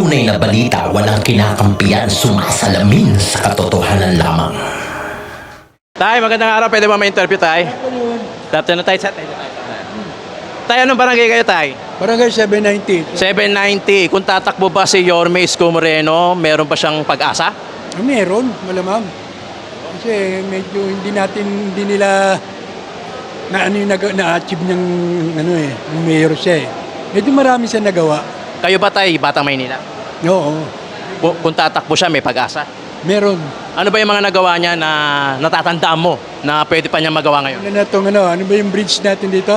tunay na balita walang kinakampiyan sumasalamin sa katotohanan lamang. Tay, magandang araw. Pwede ba ma-interview, Tay? Dapte na tayo sa tayo. Tay, anong barangay kayo, Tay? Barangay 790. 790. Kung tatakbo ba si Yorme Isko Moreno, meron ba siyang pag-asa? Ah, meron, malamang. Kasi medyo hindi natin, hindi nila na ano yung na-achieve ng ano eh, ng mayor siya eh. Medyo marami siya nagawa. Kayo ba, Tay, Batang Maynila? Oo, Bu- Kung tatakbo siya, may pag-asa. meron. Ano ba yung mga nagawa niya na natatandaan mo na pwede pa niya magawa ngayon? Ano na itong ano, ano ba yung bridge natin dito?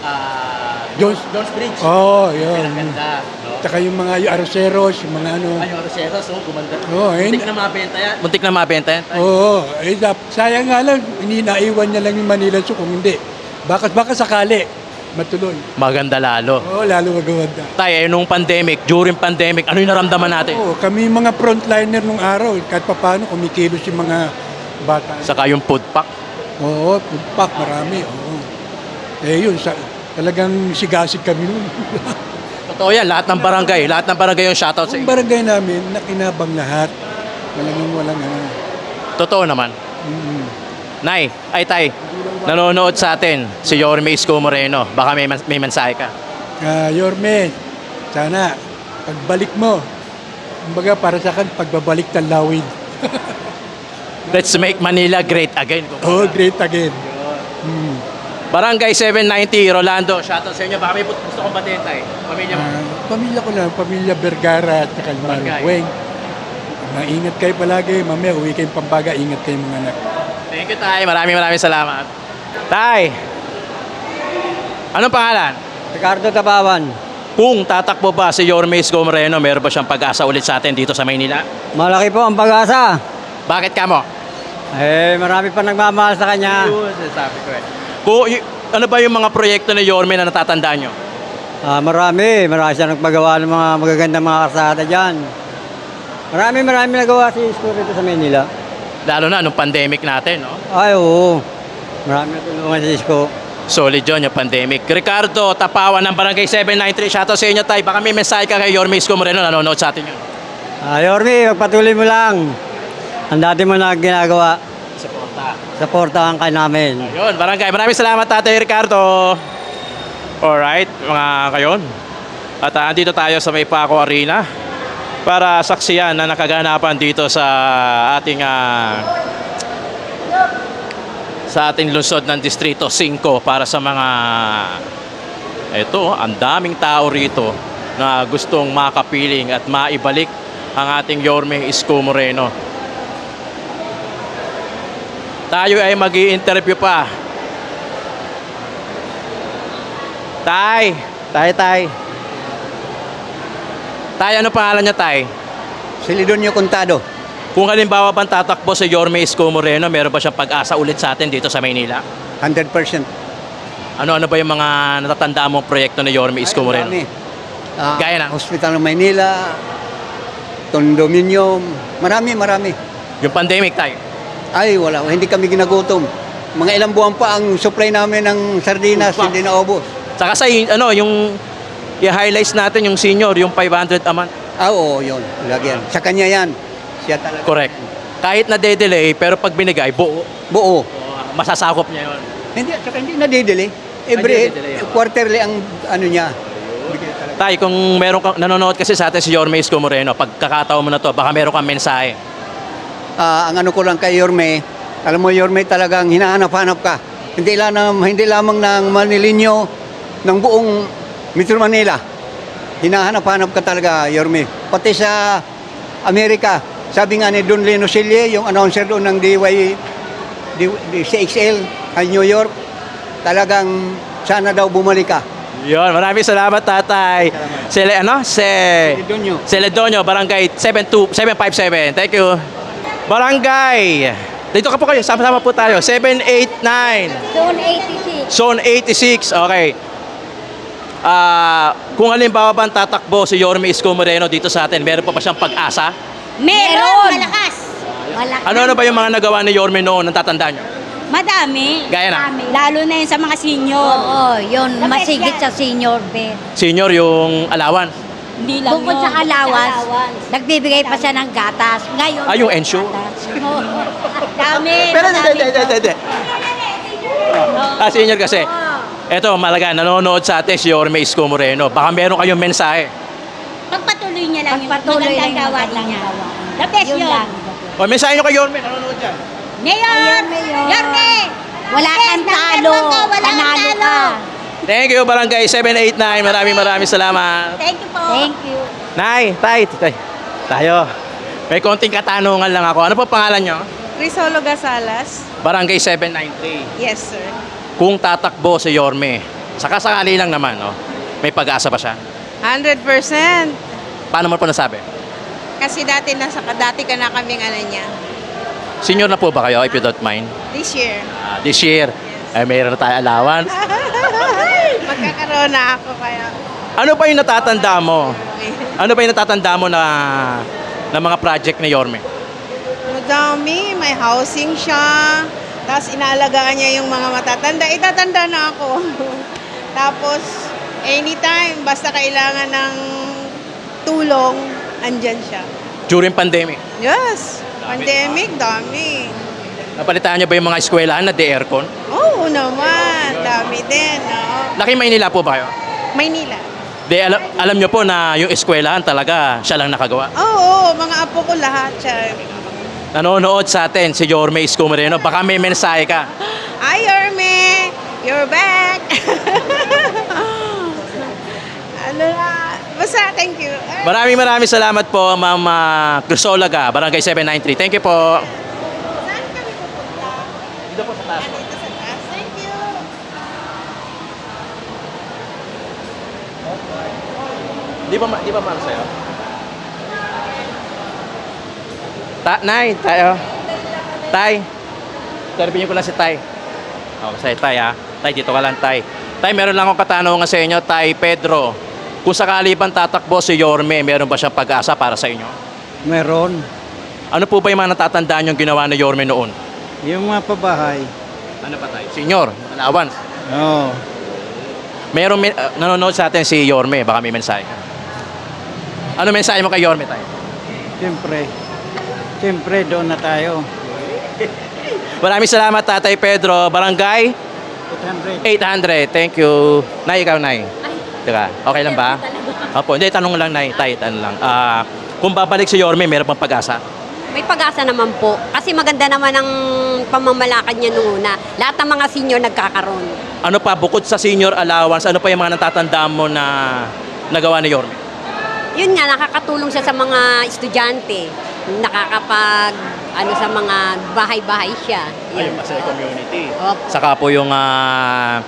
Ah, Jones, Jones Bridge. Oo, oh, yun. No? Tsaka yung mga yung Arroceros, yung mga ano. Ay, Roseros, oh, gumanda. Oo, eh. Muntik na mabenta yan. Muntik na mabenta yan. Oo, eh, dap- sayang nga lang, hindi naiwan niya lang yung Manila Zoo kung hindi. Bakas baka sakali, matuloy. Maganda lalo. Oo, lalo magawanda. Tay, eh, nung pandemic, during pandemic, ano yung naramdaman natin? Oo, kami mga frontliner nung araw, kahit pa paano kumikilos yung mga bata. Saka yung food pack. Oo, food pack, marami. Oo. Eh yun, sa, talagang sigasig kami nun. Totoo yan, lahat ng barangay, lahat ng barangay yung shoutout sa Ang inyo. barangay namin, nakinabang lahat. Talagang walang ano. Totoo naman. Mm. Nay, ay tay, nanonood sa atin si Yorme Isko Moreno. Baka may, may mensahe ka. Ah, Yorme, sana pagbalik mo, kumbaga para sa akin, pagbabalik talawid. Let's make Manila great again. Oh, great again. Mm. Barangay 790, Rolando, shoutout sa inyo. Baka may gusto kong batiin tay. Pamilya mo. Ah, pamilya ko lang, pamilya Vergara at Barangay. Maruweng. Maingat kayo palagi, mamaya uwi kayong pambaga, ingat kayo mga anak. Thank you tay, maraming maraming salamat. Tay, anong pangalan? Ricardo Tabawan, Kung tatakbo ba si Yorme Isko Moreno, meron ba siyang pag-asa ulit sa atin dito sa Maynila? malaki po ang pag-asa. Bakit ka mo? Eh, marami pa nagmamahal sa kanya. Yun, sinasabi ko eh. Kung, ano ba yung mga proyekto ni Yorme na natatandaan nyo? Ah, marami, marami siya nagpagawa ng mga magagandang mga kasada dyan. Marami, marami nagawa si Isko rito sa Manila. Lalo na nung pandemic natin, no? Ay, oo. Marami natulungan si Isko. Solid yun yung pandemic. Ricardo Tapawan ng Barangay 793. Shoutout sa inyo, tay. Baka may mensahe ka kay Yorme Isko Moreno. Nanonood sa atin yun. Ah, Yormi, magpatuloy mo lang. Ang dati mo na ginagawa. Suporta. Supportahan ka namin. Yun, Barangay. Maraming salamat, Tatay Ricardo. Alright, mga kayon. At uh, andito tayo sa May Paco Arena para saksiyan na nakaganapan dito sa ating ah, sa ating lungsod ng Distrito 5 para sa mga ito, ang daming tao rito na gustong makapiling at maibalik ang ating Yorme Isko Moreno. Tayo ay mag interview pa. Tay! Tay, tay. Tay, ano pangalan niya, tay? Silidonio Contado. Kung halimbawa bang tatakbo si Yorme Isko Moreno, meron ba siyang pag-asa ulit sa atin dito sa Maynila? 100%. Ano-ano ba yung mga natatandaan mong proyekto ni Yorme Isko Moreno? Ah, Gaya ng- Hospital ng Maynila, condominium, marami, marami. Yung pandemic, tay. Ay, wala. Hindi kami ginagutom. Mga ilang buwan pa ang supply namin ng sardinas, Upa. hindi na obos. Saka sa, ano, yung i-highlights natin yung senior, yung 500 a month. Ah, oo, yun. Lagyan. Sa kanya yan. Siya talaga. Correct. Kahit na delay pero pag binigay, buo. Buo. Masasakop niya yun. Hindi, saka hindi nadidili. Every Nadidili, oh. quarterly ang ano niya. Tay, kung meron kang nanonood kasi sa atin si Yorme Isko Moreno, pagkakataon mo na to, baka meron kang mensahe. Ah, ang ano ko lang kay Yorme, alam mo Yorme talagang hinahanap-hanap ka. Hindi lang hindi lamang ng Manilinyo ng buong Metro Manila. Hinahanap-hanap ka talaga, Yorme. Pati sa Amerika, sabi nga ni Don Lino Silye, yung announcer doon ng DY, CXL, ay New York, talagang sana daw bumalik ka. Yun, maraming salamat tatay. Sele, ano? Se... Sidonyo. Celedonio, Barangay 72, 757. Thank you. Barangay. Dito ka po kayo, sama-sama po tayo. 789. Zone 86. Zone 86. Okay. Ah, kung halimbawa ba ang tatakbo si Yorme Isko Moreno dito sa atin, meron pa ba siyang pag-asa? Meron! Malakas! Malakas. Ano-ano ba yung mga nagawa ni Yorme noon ang tatandaan nyo? Madami. Gaya na? Madami. Lalo na yun sa mga senior. Oo, yun, The masigit sa senior bed. Senior yung alawan. Hindi lang Bukod yun. sa allowance, nagbibigay pa siya ng gatas. Ngayon, Ah, yung ensure? gatas. Dami. Pero hindi, hindi, hindi. Ah, senior kasi. Eto, malaga, nanonood sa atin si Yorme Isko Moreno. Baka meron kayong mensahe. Pagpatuloy niya lang Pagpatuloy yung lang magandang yung gawain magandang niya. gawain. The best Yun yun. lang. O, mensahe nyo kay Yorme, nanonood dyan. Mayor! Mayor, Mayor. Yorme! Wala Yes, kang number talo. one ka, wala kang Panalo talo. ka. Thank you, Barangay 789. Maraming maraming salamat. Thank you po. Thank you. Nay, tay, tay. Tayo. May konting katanungan lang ako. Ano po pangalan nyo? Crisolo Gasalas? Barangay 793. Yes, sir. Kung tatakbo si Yorme, saka sakali lang naman, no? May pag-asa ba siya? 100%. Paano mo po nasabi? Kasi dati nasa dati ka na kaming ano niya. Senior na po ba kayo, if you don't mind? This year. Ah, this year, ay mayroon na tayo allowance. Magkakaroon na ako kaya. Ano pa yung natatanda mo? Ano pa yung natatanda mo na na mga project ni Yorme? Madami, may housing siya. Tapos inaalagaan niya yung mga matatanda. Itatanda na ako. Tapos, anytime, basta kailangan ng tulong, andyan siya. During pandemic, Yes, Dami, pandemic, dami. napalitan niyo ba yung mga eskwelahan na de-aircon? Oo naman, dami din. Oo. Laki Maynila po ba kayo? Maynila. De, alam, alam niyo po na yung eskwelahan talaga siya lang nakagawa. Oo, mga apo ko lahat siya. Nanonood sa atin si Yorme Isko Moreno. Baka may mensahe ka. Hi, Yorme! You're back! ano na? Basta, thank you. Maraming maraming salamat po, Ma'am uh, Crisolaga, Barangay 793. Thank you po. Saan kami pupunta? Dito po sa taas. Ah, dito sa taas. Thank you. Di ba, di ba para sa'yo? Ta Nay, tayo. Tay. Servingin ko lang si Tay. Okay, sa'yo, Tay, ha? Tay, dito ka lang, Tay. Tay, meron lang akong katanungan sa inyo, Tay Pedro. Kung sakali bang tatakbo si Yorme, meron ba siyang pag-asa para sa inyo? Meron. Ano po ba yung mga natatandaan yung ginawa ni Yorme noon? Yung mga pabahay. Ano pa, Tay? Senyor, allowance. Oo. Meron, may, uh, nanonood sa atin si Yorme, baka may mensahe ka. Ano mensahe mo kay Yorme, Tay? Siyempre. Siyempre, doon na tayo. Maraming salamat, Tatay Pedro. Barangay 800. 800. Thank you. Nay, ikaw, Nay. Teka, okay lang ba? Opo, hindi, tanong lang, Nay. Tay, tanong lang. Ah, kung babalik si Yorme, meron pang pag-asa? May pag-asa naman po. Kasi maganda naman ang pamamalakad niya noong una. Lahat ng mga senior nagkakaroon. Ano pa, bukod sa senior allowance, ano pa yung mga natatandaan mo na nagawa ni Yorme? Yun nga, nakakatulong siya sa mga estudyante. Nakakapag, ano sa mga bahay-bahay siya. Ayun, kasi community. Opo. Saka po yung ah,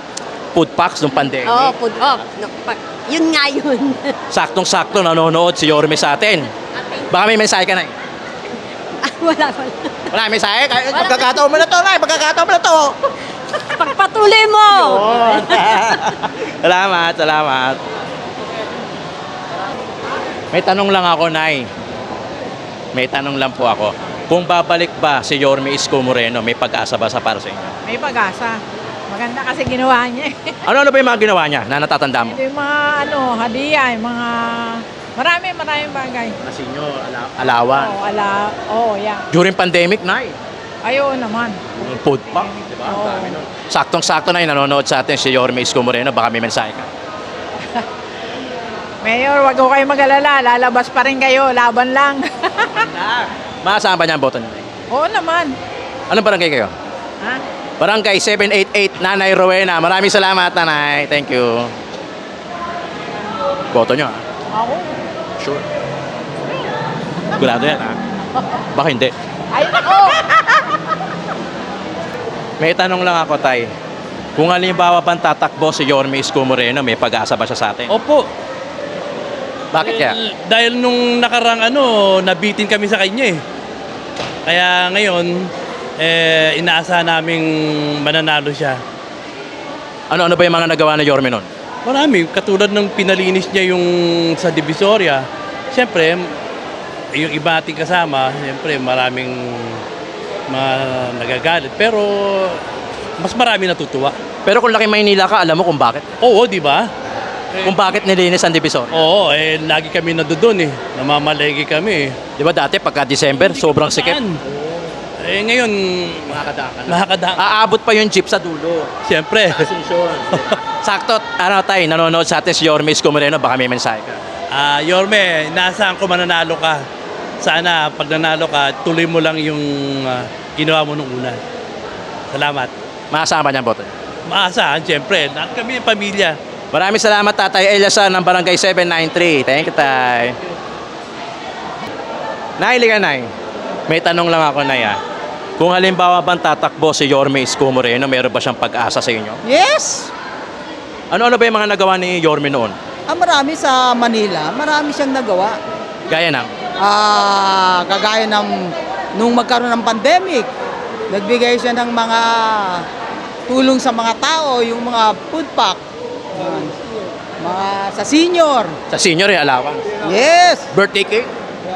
food packs nung pandemic. Oo, food off. No, pag- Yun nga yun. Saktong-sakto nanonood si Yorme sa atin. Baka may mensahe ka, Nay. wala, wala. Wala, may mensahe? Kaya- Pagkakataon mo na to, Nay. Pagkakataon mo na to. Pagpatuloy mo! salamat, salamat. May tanong lang ako, Nay. May tanong lang po ako. Kung babalik ba si Yorme Isko Moreno, may pag-asa ba sa para sa inyo? May pag-asa. Maganda kasi ginawa niya. eh. Ano-ano ba yung mga ginawa niya na natatanda mo? Ito yung mga ano, hadiah, yung mga marami, maraming bagay. Na senior, ala- alawan. Oo, ala, oo, yeah. During pandemic, Nay. Ayun naman. Food pack, di ba? Ang dami nun. Saktong-sakto na nanonood sa atin si Yorme Isko Moreno. Baka may mensahe ka. Mayor, wag ko kayo mag-alala. Lalabas pa rin kayo. Laban lang. Maasahan ba niya ang boto niya? Nay? oo naman. Anong barangay kayo? Ha? Barangay 788, Nanay Rowena. Maraming salamat, Nanay. Thank you. Boto nyo, ha? Ako. Sure. Sigurado yan, ha? Baka hindi. Ay, ako. May tanong lang ako, Tay. Kung halimbawa bang tatakbo si Yorme Isko Moreno, may pag-asa ba siya sa atin? Opo. Bakit kaya? Dahil nung nakarang ano, nabitin kami sa kanya eh. Kaya ngayon, eh, inaasahan naming mananalo siya. Ano-ano ba yung mga nagawa ni Yorme nun? Marami, katulad ng pinalinis niya yung sa Divisoria. Siyempre, yung iba ating kasama, siyempre maraming mga nagagalit. Pero mas marami natutuwa. Pero kung laki Maynila ka, alam mo kung bakit? Oo, di ba? Kung bakit nilinis ang Divisoria. Oo, eh, lagi kami nandoon eh. Namamalegi kami eh. Di ba dati pagka December, sobrang sikip. Saan? Eh, ngayon, Makakadaan ka na. nakakadaan. Aabot pa yung jeep sa dulo. Siyempre. Sakto, ano tayo, nanonood sa atin si Yorme Isko Moreno, baka may mensahe ka. Ah, Yorme, nasaan ko mananalo ka? Sana pag nanalo ka, tuloy mo lang yung ah, ginawa mo nung una. Salamat. Makasama niyan boto. Maasahan, siyempre. Lahat kami yung pamilya. Maraming salamat Tatay Eliasan ng Barangay 793. Thank you, Tay. Nay, liga, Nay. May tanong lang ako, Nay, ah. Kung halimbawa bang tatakbo si Yorme Isko Moreno, meron ba siyang pag-asa sa inyo? Yes! Ano-ano ba yung mga nagawa ni Yorme noon? Ah, marami sa Manila, marami siyang nagawa. Gaya ng, Ah, kagaya ng nung magkaroon ng pandemic, nagbigay siya ng mga tulong sa mga tao, yung mga food pack, yan. mga sa senior. sa senior yung allowance. Yes! Birthday cake?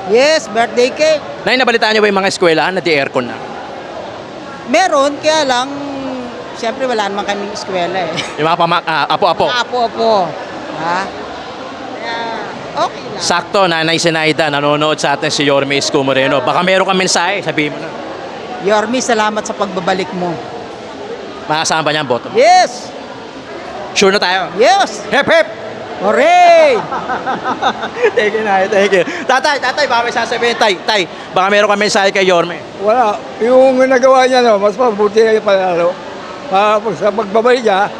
Yes, birthday cake. Nay, nabalitaan niyo ba yung mga eskwelahan na di-aircon na? Meron, kaya lang, siyempre wala naman kaming eskwela eh. Yung mga pama- ah, apo-apo. Apo-apo. Ha? Kaya, okay lang. Sakto, Nanay Sinaida, nanonood sa atin si Yorme Isko Moreno. Baka meron kang mensahe, sabihin mo na. Yormi, salamat sa pagbabalik mo. Makasama ba niya ang boto? Yes! Sure na tayo. Yes! Hep, hep! Hooray! thank you, Nay. Thank you. Tatay, tatay, baka may sasabihin. Tay, tay, baka meron kang mensahe kay Yorme. Wala. Yung nagawa niya, no, mas mabuti kayo panalo. Uh, sa pagbabalik niya,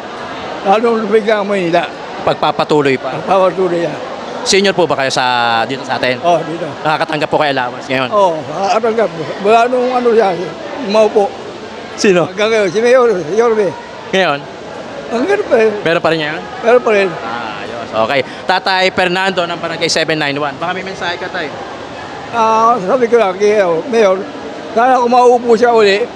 lalong lumig ang Manila. Pagpapatuloy pa. Pagpapatuloy niya. Senior po ba kayo sa dito sa atin? Oh, dito. Nakakatanggap po kayo allowance ngayon. Oh, atanggap. Wala nung ano siya, maupo. Sino? Hanggang ngayon, si Mayor, si Yorme. Ngayon? Hanggang pa rin. Meron pa rin ngayon? Pero pa rin. Ah, ayos. Okay. Tatay Fernando ng Barangay 791. Baka may mensahe ka, tay. Ah, sabi ko lang kay uh, Mayor, sana kung mauupo siya uli,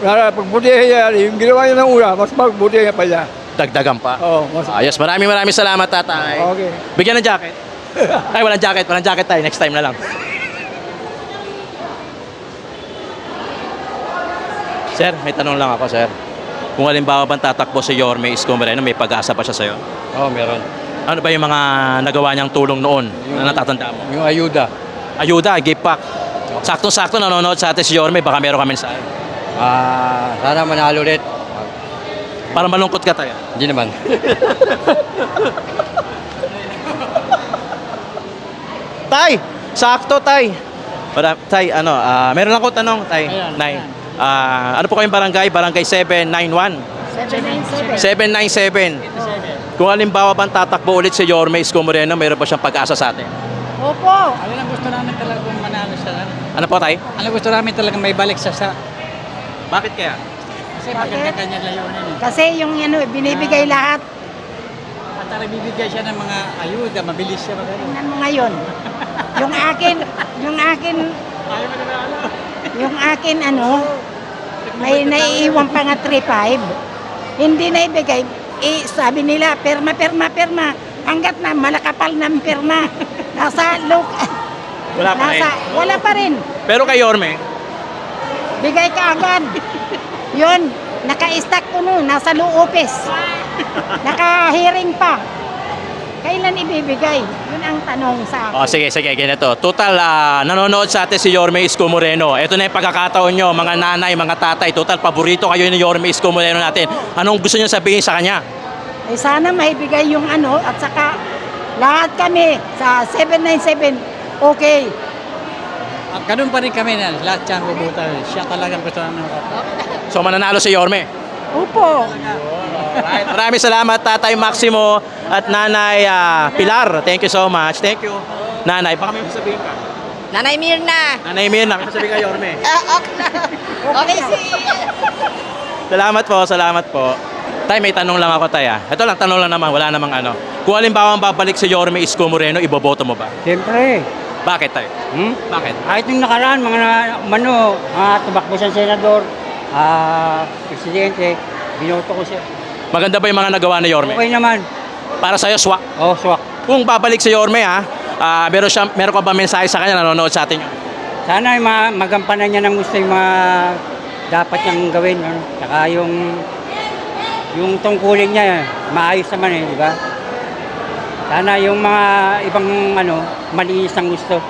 sana pagbutihan niya, yung ginawa niya ng una, mas magbutihan niya pa niya. Dagdagan pa. Oo, mas Ayos. Maraming maraming salamat, tatay. Okay. Bigyan ng jacket. Ay, walang jacket. Walang jacket tayo. Next time na lang. Sir, may tanong lang ako, sir. Kung halimbawa bang tatakbo si Yorme Isko Moreno, may pag-asa pa siya sa'yo? Oo, oh, meron. Ano ba yung mga nagawa niyang tulong noon na natatanda mo? Yung ayuda. Ayuda, give back. Sakto-sakto nanonood sa atin si Yorme, baka meron kami mensahe. Ah, sana manalo ulit. Para malungkot ka tayo. Hindi naman. Tay! Sakto, Tay! Para, tay, ano, ah, meron lang ko tanong, Tay. Nay. Ah, ano po kayong barangay? Barangay 791. 797. Kung halimbawa bang tatakbo ulit si Yorme Isko Moreno, meron ba siyang pag-asa sa atin? Opo. Ano ang gusto namin talaga manalo siya. Ano po, Tay? Ano gusto namin talaga may balik siya sa... Bakit kaya? Kasi maganda kanya layunin eh. Kasi yung ano, binibigay lahat. At talaga bibigay siya ng mga ayuda, mabilis siya magaling. Tingnan mo ngayon. Yung akin, yung akin, Ayaw mo na alam. yung akin ano, may naiiwan pa nga 3-5. Hindi na ibigay. Eh, sabi nila, perma, perma, perma. Hanggat na malakapal ng perma. Nasa look. Wala pa rin. Nasa, wala pa rin. Pero kay Yorme, Bigay ka agad. Yun, naka-stack ko nun, nasa loopes. Naka-hearing pa. Kailan ibibigay? Yun ang tanong sa akin. Oh, sige, sige, ganito. Total, ah, nanonood sa atin si Yorme Isko Moreno. Ito na yung pagkakataon nyo, mga nanay, mga tatay. Total, paborito kayo ni Yorme Isko Moreno natin. Anong gusto nyo sabihin sa kanya? Eh, sana maibigay yung ano at saka lahat kami sa 797 okay. At ganun pa rin kami na lahat siyang bubuta. Siya talagang gusto namin makapag. So, mananalo si Yorme. Upo. Alright, maraming salamat Tatay Maximo at Nanay ah, Pilar. Thank you so much. Thank you. Nanay, baka may sabihin ka. Nanay Mirna. Nanay Mirna, may sabihin ka Yorme. Okay, si... Salamat po, salamat po. Tay, may tanong lang ako, Tay. ah. Ito lang, tanong lang naman, wala namang ano. Kung halimbawa ang babalik si Yorme Isko Moreno, iboboto mo ba? Siyempre. Bakit, Tay? Hmm? Bakit? Kahit yung nakaraan, mga na- ano, mga tumakbo siyang senador, ah, presidente, binoto ko siya. Maganda ba yung mga nagawa ni Yorme? Okay naman. Para sa'yo, swak. Oh, swak. Kung babalik si Yorme, ha, ah, meron, siya, meron ka ba mensahe sa kanya nanonood sa atin? Sana ma- magampanan niya ng gusto yung mga dapat niyang gawin. Ano? Saka yung yung tungkulin niya, maayos naman eh, di ba? Sana yung mga ibang ano, malinis ang gusto.